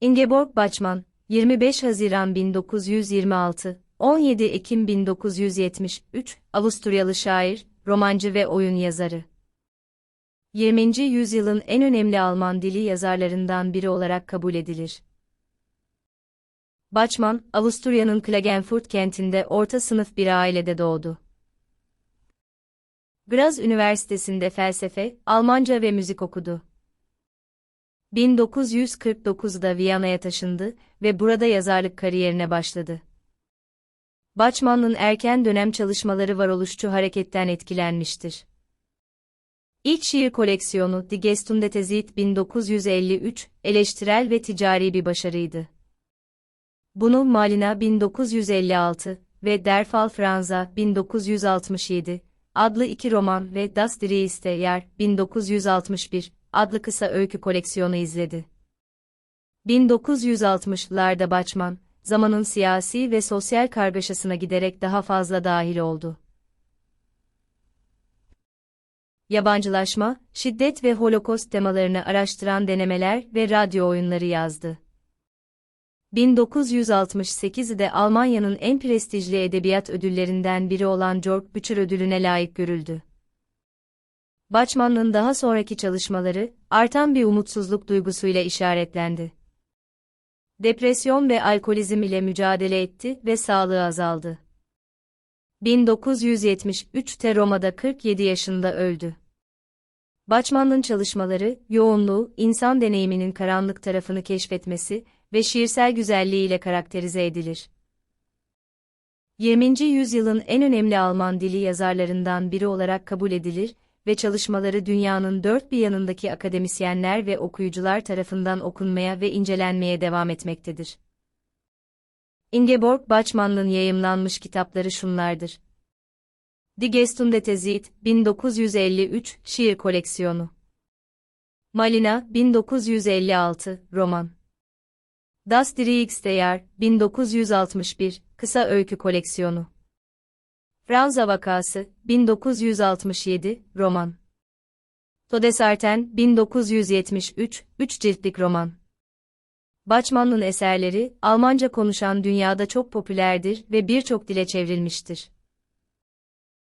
Ingeborg Bachmann, 25 Haziran 1926, 17 Ekim 1973, Avusturyalı şair, romancı ve oyun yazarı. 20. yüzyılın en önemli Alman dili yazarlarından biri olarak kabul edilir. Bachmann, Avusturya'nın Klagenfurt kentinde orta sınıf bir ailede doğdu. Graz Üniversitesi'nde felsefe, Almanca ve müzik okudu. 1949'da Viyana'ya taşındı ve burada yazarlık kariyerine başladı. Bachmann'ın erken dönem çalışmaları varoluşçu hareketten etkilenmiştir. İlk şiir koleksiyonu Die Gestundete Zeit 1953, eleştirel ve ticari bir başarıydı. Bunu Malina 1956 ve Der Fall Franza 1967 adlı iki roman ve Das Drieste Yer 1961 adlı kısa öykü koleksiyonu izledi. 1960'larda Bachmann, zamanın siyasi ve sosyal kargaşasına giderek daha fazla dahil oldu. Yabancılaşma, şiddet ve holokost temalarını araştıran denemeler ve radyo oyunları yazdı. 1968'de Almanya'nın en prestijli edebiyat ödüllerinden biri olan Georg Büchner ödülüne layık görüldü. Bachmann'ın daha sonraki çalışmaları, artan bir umutsuzluk duygusuyla işaretlendi. Depresyon ve alkolizm ile mücadele etti ve sağlığı azaldı. 1973'te Roma'da 47 yaşında öldü. Bachmann'ın çalışmaları, yoğunluğu, insan deneyiminin karanlık tarafını keşfetmesi ve şiirsel güzelliğiyle karakterize edilir. 20. yüzyılın en önemli Alman dili yazarlarından biri olarak kabul edilir ve çalışmaları dünyanın dört bir yanındaki akademisyenler ve okuyucular tarafından okunmaya ve incelenmeye devam etmektedir. Ingeborg Bachmann'ın yayımlanmış kitapları şunlardır. Die Gestundete Zeit, 1953, şiir koleksiyonu. Malina, 1956, roman. Das Dreieckstheater, 1961, kısa öykü koleksiyonu. Franza Vakası, 1967, roman. Todesarten, 1973, 3 ciltlik roman. Bachmann'ın eserleri, Almanca konuşan dünyada çok popülerdir ve birçok dile çevrilmiştir.